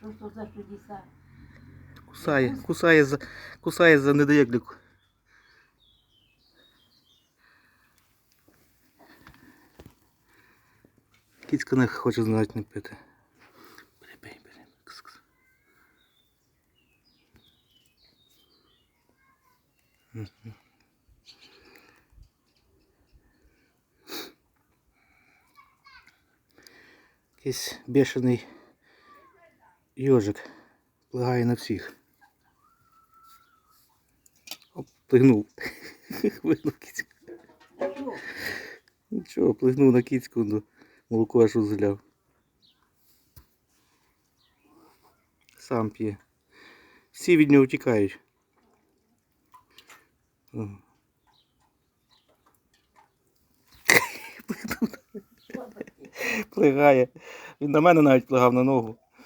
Що за чудеса? Кусає, кусає за, кусає за недоєклику. Кіцька не хоче знати не пити. Бери, бери, бери. Кс-кс. Мгм. Якийсь бешений йожик плагає на всіх. Оп, плигнув. Плигнув кіцьку. Нічого, плигнув на кіцьку, ну, молоко аж узляв. Сам п'є. Всі від нього. Плигнув. Плигає. Він на мене навіть плигав на ногу.